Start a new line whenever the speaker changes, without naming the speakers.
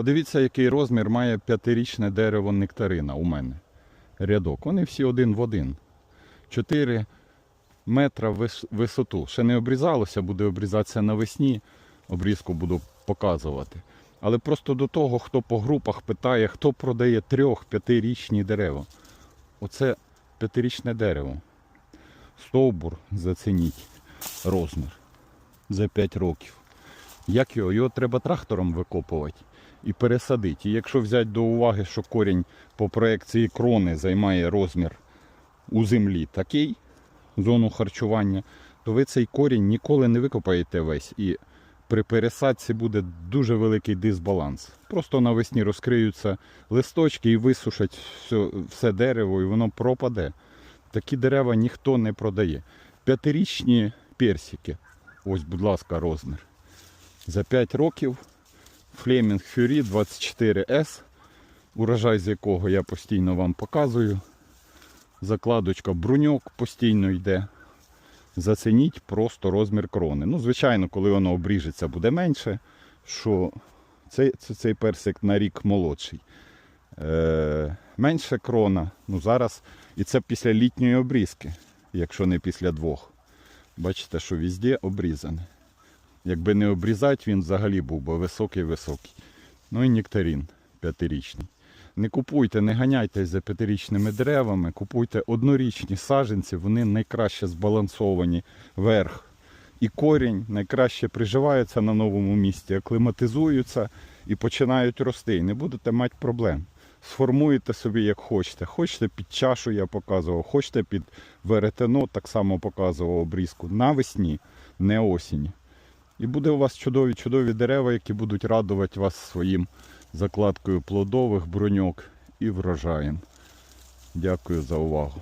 Подивіться, який розмір має п'ятирічне дерево нектарина у мене. Рядок. Вони всі один в один. 4 метра висоту. Ще не обрізалося, буде обрізатися навесні. Обрізку буду показувати. Але просто до того, хто по групах питає, хто продає трьох-п'ятирічні дерева. Оце п'ятирічне дерево. Стовбур зацініть розмір за 5 років. Як його? Його треба трактором викопувати і пересадити. І якщо взяти до уваги, що корінь по проекції крони займає розмір у землі такий, зону харчування, то ви цей корінь ніколи не викопаєте весь. І при пересадці буде дуже великий дисбаланс. Просто навесні розкриються листочки і висушать все, все дерево, і воно пропаде. Такі дерева ніхто не продає. П'ятирічні персики. Ось, будь ласка, розмір. За 5 років Флемінг Фюрі 24S, урожай з якого я постійно вам показую. Закладочка бруньок постійно йде. Зацініть просто розмір крони. Ну, звичайно, коли воно обріжеться, буде менше, що цей, це- цей персик на рік молодший. Е, менше крона. Ну, зараз, і це після літньої обрізки, якщо не після двох. Бачите, що везде обрізане. Якби не обрізати, він взагалі був би високий-високий. Ну і нектарин п'ятирічний. Не купуйте, не ганяйтесь за п'ятирічними деревами, купуйте однорічні саженці, вони найкраще збалансовані верх. І корінь найкраще приживаються на новому місці, акліматизуються і починають рости. І не будете мати проблем. Сформуєте собі як хочете. Хочете під чашу, я показував, хочете під веретено, так само показував обрізку. Навесні, не осінь. І буде у вас чудові чудові дерева, які будуть радувати вас своїм закладкою плодових бруньок і врожаєм. Дякую за увагу.